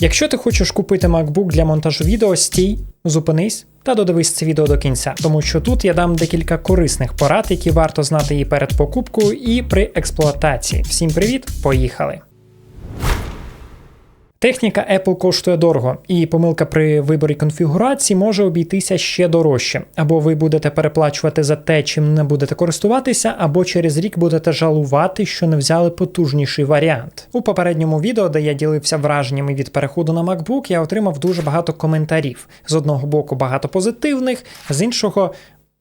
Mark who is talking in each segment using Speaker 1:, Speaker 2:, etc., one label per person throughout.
Speaker 1: Якщо ти хочеш купити MacBook для монтажу відео, стій, зупинись та додивись це відео до кінця, тому що тут я дам декілька корисних порад, які варто знати і перед покупкою, і при експлуатації. Всім привіт, поїхали! Техніка Apple коштує дорого, і помилка при виборі конфігурації може обійтися ще дорожче. Або ви будете переплачувати за те, чим не будете користуватися, або через рік будете жалувати, що не взяли потужніший варіант. У попередньому відео, де я ділився враженнями від переходу на MacBook, я отримав дуже багато коментарів. З одного боку багато позитивних, з іншого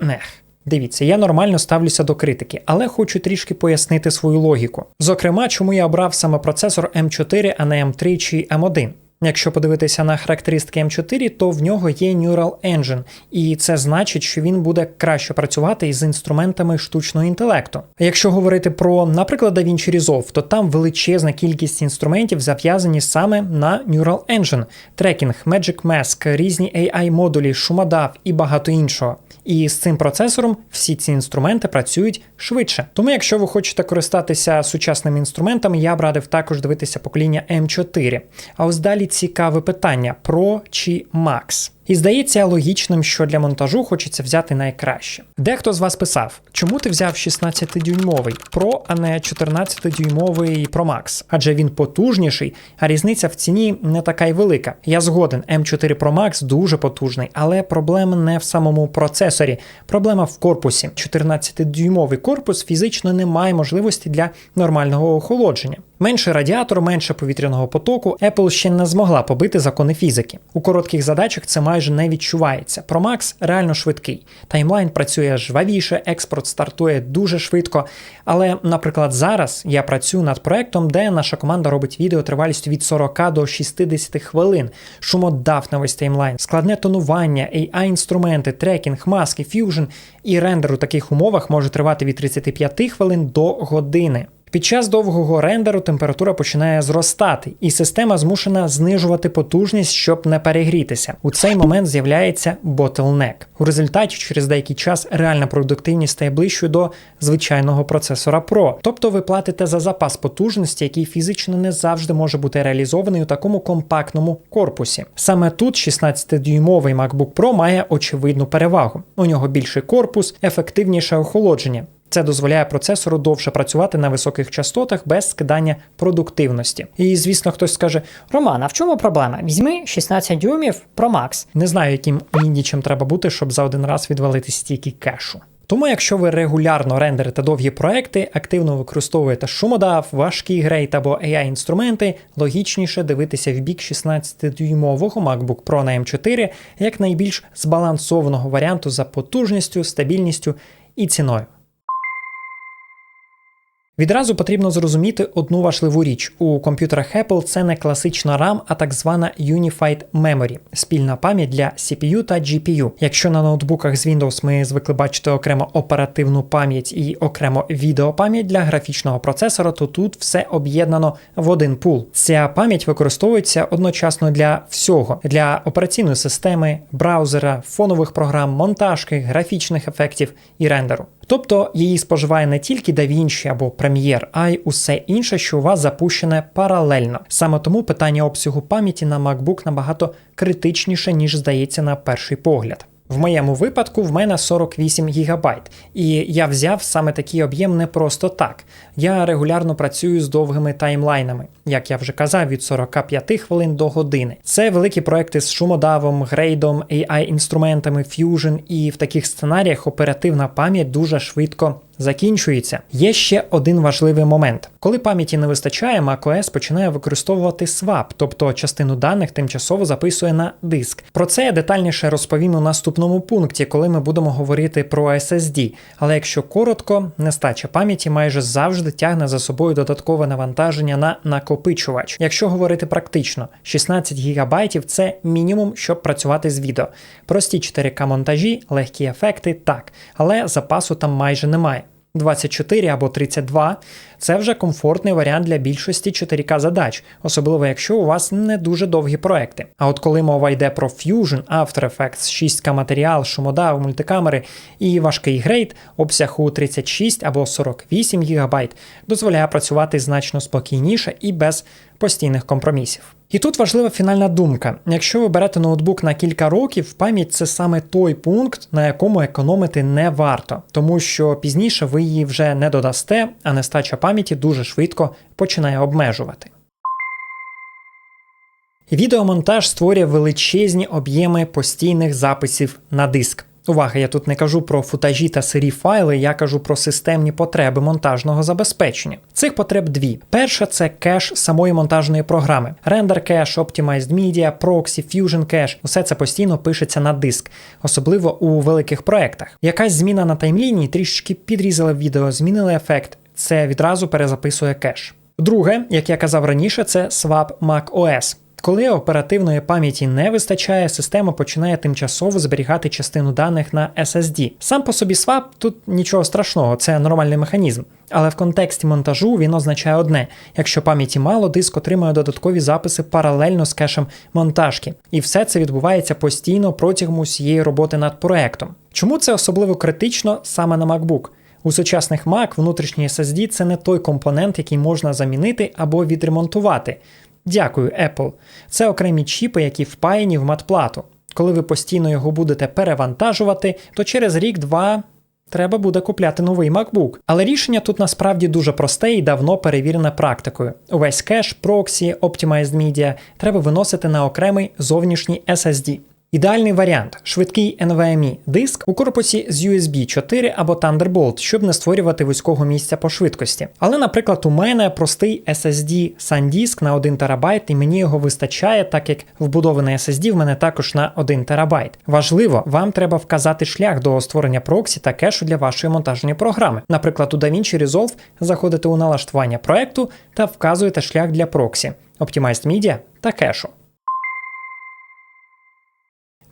Speaker 1: нех. Дивіться, я нормально ставлюся до критики, але хочу трішки пояснити свою логіку. Зокрема, чому я обрав саме процесор M4, а не M3 чи M1. Якщо подивитися на характеристики M4, то в нього є Neural Engine, і це значить, що він буде краще працювати із інструментами штучного інтелекту. Якщо говорити про, наприклад, DaVinci Resolve, то там величезна кількість інструментів зав'язані саме на Neural Engine, трекінг, Magic Mask, різні AI-модулі, шумодав і багато іншого. І з цим процесором всі ці інструменти працюють швидше. Тому, якщо ви хочете користатися сучасними інструментами, я б радив також дивитися покоління M4. А ось далі цікаве питання: про чи Max? І здається логічним, що для монтажу хочеться взяти найкраще. Дехто з вас писав, чому ти взяв 16-дюймовий Pro, а не 14-дюймовий Pro Max? Адже він потужніший, а різниця в ціні не така й велика. Я згоден, M4 Pro Max дуже потужний, але проблема не в самому процесорі, проблема в корпусі. 14-дюймовий корпус фізично не має можливості для нормального охолодження. Менше радіатор, менше повітряного потоку Apple ще не змогла побити закони фізики. У коротких задачах це майже не відчувається. Pro Max реально швидкий. Таймлайн працює жвавіше, експорт стартує дуже швидко. Але, наприклад, зараз я працюю над проектом, де наша команда робить відео тривалістю від 40 до 60 хвилин, шумодав на весь таймлайн, складне тонування, AI-інструменти, трекінг, маски, фьюжн і рендер у таких умовах може тривати від 35 хвилин до години. Під час довгого рендеру температура починає зростати, і система змушена знижувати потужність, щоб не перегрітися. У цей момент з'являється bottleneck. У результаті через деякий час реальна продуктивність стає ближчою до звичайного процесора Pro. Тобто ви платите за запас потужності, який фізично не завжди може бути реалізований у такому компактному корпусі. Саме тут 16-дюймовий MacBook Pro має очевидну перевагу. У нього більший корпус, ефективніше охолодження. Це дозволяє процесору довше працювати на високих частотах без скидання продуктивності. І звісно, хтось скаже:
Speaker 2: Роман, а в чому проблема? Візьми 16 дюймів Pro Max.
Speaker 1: не знаю, яким міндічем треба бути, щоб за один раз відвалити стільки кешу. Тому, якщо ви регулярно рендерите довгі проекти, активно використовуєте шумодав, важкий грейт або AI-інструменти, логічніше дивитися в бік 16-дюймового MacBook Pro на M4 як найбільш збалансованого варіанту за потужністю, стабільністю і ціною. Відразу потрібно зрозуміти одну важливу річ: у комп'ютерах Apple це не класична RAM, а так звана Unified Memory – спільна пам'ять для CPU та GPU. Якщо на ноутбуках з Windows ми звикли бачити окремо оперативну пам'ять і окремо відеопам'ять для графічного процесора, то тут все об'єднано в один пул. Ця пам'ять використовується одночасно для всього: для операційної системи, браузера, фонових програм, монтажки, графічних ефектів і рендеру. Тобто її споживає не тільки DaVinci або Premiere, а й усе інше, що у вас запущене паралельно. Саме тому питання обсягу пам'яті на MacBook набагато критичніше, ніж здається на перший погляд. В моєму випадку в мене 48 гігабайт, і я взяв саме такий об'єм не просто так. Я регулярно працюю з довгими таймлайнами, як я вже казав, від 45 хвилин до години. Це великі проекти з шумодавом, грейдом, AI-інструментами, Fusion, і в таких сценаріях оперативна пам'ять дуже швидко закінчується. Є ще один важливий момент. Коли пам'яті не вистачає, macOS починає використовувати swap, тобто частину даних тимчасово записує на диск. Про це я детальніше розповім у наступному пункті, коли ми будемо говорити про SSD. Але якщо коротко, нестача пам'яті майже завжди тягне за собою додаткове навантаження на накопичувач. Якщо говорити практично, 16 ГБ це мінімум, щоб працювати з відео. Прості 4К монтажі, легкі ефекти, так, але запасу там майже немає. 24 або 32 це вже комфортний варіант для більшості 4К задач, особливо якщо у вас не дуже довгі проекти. А от коли мова йде про Fusion, After Effects, 6К матеріал, шумодав, мультикамери і важкий грейд, обсяг у 36 або 48 ГБ дозволяє працювати значно спокійніше і без постійних компромісів. І тут важлива фінальна думка: якщо ви берете ноутбук на кілька років, пам'ять це саме той пункт, на якому економити не варто, тому що пізніше ви її вже не додасте, а нестача пам'яті дуже швидко починає обмежувати. Відеомонтаж створює величезні об'єми постійних записів на диск. Увага, я тут не кажу про футажі та сирі файли, я кажу про системні потреби монтажного забезпечення. Цих потреб дві. Перша це кеш самої монтажної програми. Render Cache, Optimized Media, Proxy, Fusion Cache – усе це постійно пишеться на диск, особливо у великих проектах. Якась зміна на таймлінії трішечки підрізала відео, змінили ефект. Це відразу перезаписує кеш. Друге, як я казав раніше, це Swap Mac OS. Коли оперативної пам'яті не вистачає, система починає тимчасово зберігати частину даних на SSD. Сам по собі swap тут нічого страшного, це нормальний механізм. Але в контексті монтажу він означає одне: якщо пам'яті мало, диск отримує додаткові записи паралельно з кешем монтажки. І все це відбувається постійно протягом усієї роботи над проектом. Чому це особливо критично саме на MacBook? У сучасних Mac внутрішній SSD це не той компонент, який можна замінити або відремонтувати. Дякую, Apple. Це окремі чіпи, які впаяні в матплату. Коли ви постійно його будете перевантажувати, то через рік-два треба буде купляти новий MacBook. Але рішення тут насправді дуже просте і давно перевірене практикою. Увесь кеш, проксі, Optimized Media треба виносити на окремий зовнішній SSD. Ідеальний варіант швидкий NVMe диск у корпусі з USB 4 або Thunderbolt, щоб не створювати вузького місця по швидкості. Але, наприклад, у мене простий SSD SanDisk на 1 ТБ, і мені його вистачає, так як вбудований SSD в мене також на 1 ТБ. Важливо, вам треба вказати шлях до створення проксі та кешу для вашої монтажної програми. Наприклад, у DaVinci Resolve заходите у налаштування проекту та вказуєте шлях для проксі, Optimized Media та кешу.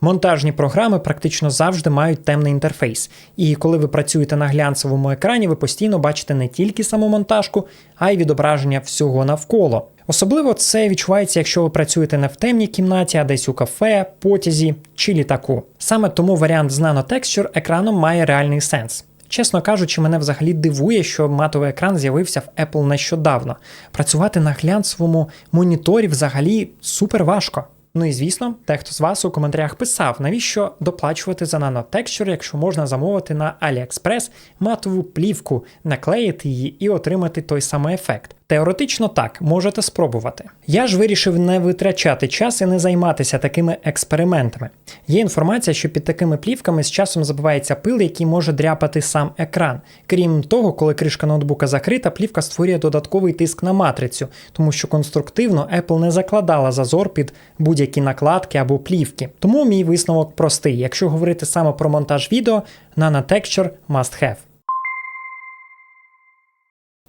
Speaker 1: Монтажні програми практично завжди мають темний інтерфейс, і коли ви працюєте на глянцевому екрані, ви постійно бачите не тільки саму монтажку, а й відображення всього навколо. Особливо це відчувається, якщо ви працюєте не в темній кімнаті, а десь у кафе, потязі чи літаку. Саме тому варіант з Texture екраном має реальний сенс. Чесно кажучи, мене взагалі дивує, що матовий екран з'явився в Apple нещодавно. Працювати на глянцевому моніторі взагалі супер важко. Ну і звісно, дехто з вас у коментарях писав, навіщо доплачувати за Nano якщо можна замовити на AliExpress матову плівку, наклеїти її і отримати той самий ефект. Теоретично так, можете спробувати. Я ж вирішив не витрачати час і не займатися такими експериментами. Є інформація, що під такими плівками з часом забивається пил, який може дряпати сам екран. Крім того, коли кришка ноутбука закрита, плівка створює додатковий тиск на матрицю, тому що конструктивно Apple не закладала зазор під будь-які накладки або плівки. Тому мій висновок простий: якщо говорити саме про монтаж відео, Nano Texture must have.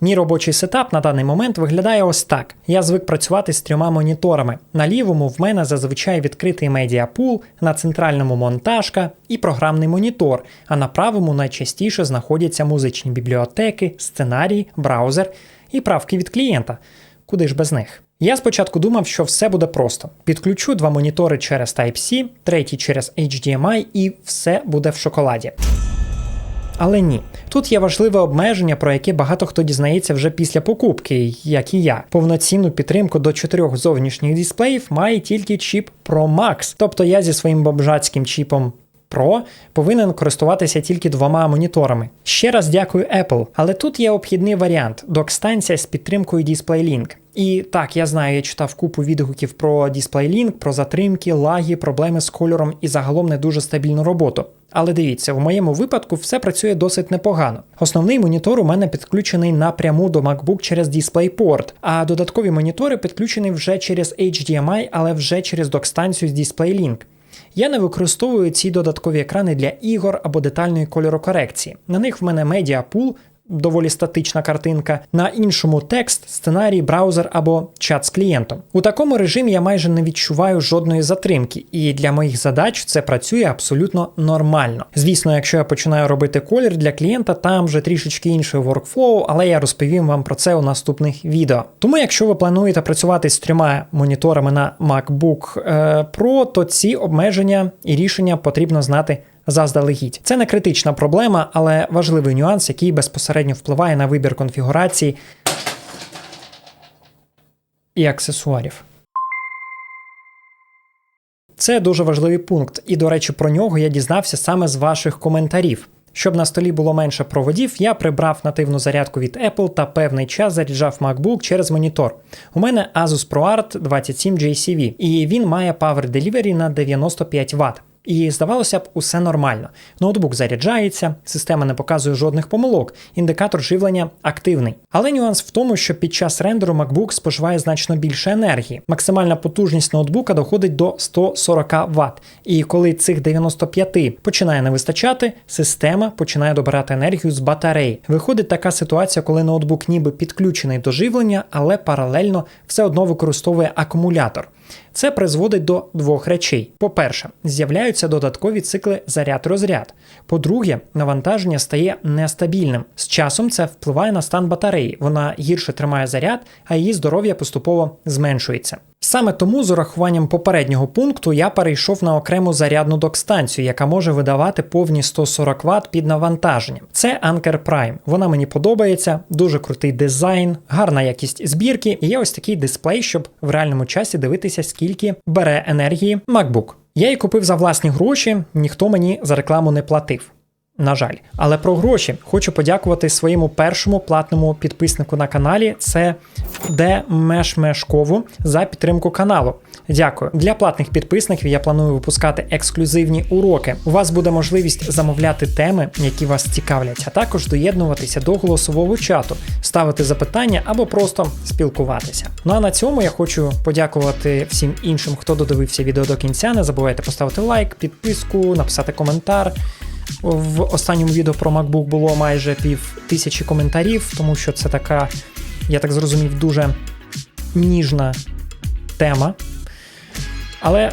Speaker 1: Мій робочий сетап на даний момент виглядає ось так. Я звик працювати з трьома моніторами. На лівому в мене зазвичай відкритий медіапул, на центральному монтажка і програмний монітор, а на правому найчастіше знаходяться музичні бібліотеки, сценарій, браузер і правки від клієнта. Куди ж без них? Я спочатку думав, що все буде просто: підключу два монітори через Type-C, третій через HDMI, і все буде в шоколаді. Але ні, тут є важливе обмеження, про яке багато хто дізнається вже після покупки, як і я. Повноцінну підтримку до чотирьох зовнішніх дисплеїв має тільки чіп Pro Max. Тобто я зі своїм бомжацьким чіпом Pro повинен користуватися тільки двома моніторами. Ще раз дякую Apple, але тут є обхідний варіант док-станція з підтримкою DisplayLink. І так, я знаю, я читав купу відгуків про DisplayLink, про затримки, лаги, проблеми з кольором і загалом не дуже стабільну роботу. Але дивіться, в моєму випадку все працює досить непогано. Основний монітор у мене підключений напряму до MacBook через DisplayPort, а додаткові монітори підключені вже через HDMI, але вже через док-станцію з DisplayLink. Я не використовую ці додаткові екрани для ігор або детальної кольорокорекції. На них в мене медіапул, доволі статична картинка, на іншому текст, сценарій, браузер або чат з клієнтом. У такому режимі я майже не відчуваю жодної затримки, і для моїх задач це працює абсолютно нормально. Звісно, якщо я починаю робити колір для клієнта, там вже трішечки інший workflow, але я розповім вам про це у наступних відео. Тому, якщо ви плануєте працювати з трьома моніторами на MacBook е, Pro, то ці обмеження і рішення потрібно знати заздалегідь. Це не критична проблема, але важливий нюанс, який безпосередньо впливає на вибір конфігурації. і аксесуарів. Це дуже важливий пункт, і, до речі, про нього я дізнався саме з ваших коментарів. Щоб на столі було менше проводів, я прибрав нативну зарядку від Apple та певний час заряджав MacBook через монітор. У мене Asus ProArt 27JCV, і він має Power Delivery на 95 Вт. І здавалося б, усе нормально. Ноутбук заряджається, система не показує жодних помилок, індикатор живлення активний. Але нюанс в тому, що під час рендеру MacBook споживає значно більше енергії. Максимальна потужність ноутбука доходить до 140 Вт. І коли цих 95 починає не вистачати, система починає добирати енергію з батареї. Виходить така ситуація, коли ноутбук ніби підключений до живлення, але паралельно все одно використовує акумулятор. Це призводить до двох речей: по-перше, з'являються додаткові цикли заряд-розряд. По-друге, навантаження стає нестабільним. З часом це впливає на стан батареї. Вона гірше тримає заряд, а її здоров'я поступово зменшується. Саме тому, з урахуванням попереднього пункту, я перейшов на окрему зарядну док-станцію, яка може видавати повні 140 Вт під навантаженням. Це Anker Prime. Вона мені подобається, дуже крутий дизайн, гарна якість збірки, і є ось такий дисплей, щоб в реальному часі дивитися, скільки бере енергії MacBook. Я її купив за власні гроші, ніхто мені за рекламу не платив. На жаль, але про гроші хочу подякувати своєму першому платному підписнику на каналі. Це Де Мешмешкову за підтримку каналу. Дякую. Для платних підписників я планую випускати ексклюзивні уроки. У вас буде можливість замовляти теми, які вас цікавлять, а також доєднуватися до голосового чату, ставити запитання або просто спілкуватися. Ну а на цьому я хочу подякувати всім іншим, хто додивився відео до кінця. Не забувайте поставити лайк, підписку, написати коментар. В останньому відео про MacBook було майже пів тисячі коментарів, тому що це така, я так зрозумів, дуже ніжна тема. Але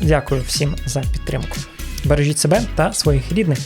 Speaker 1: дякую всім за підтримку. Бережіть себе та своїх рідних.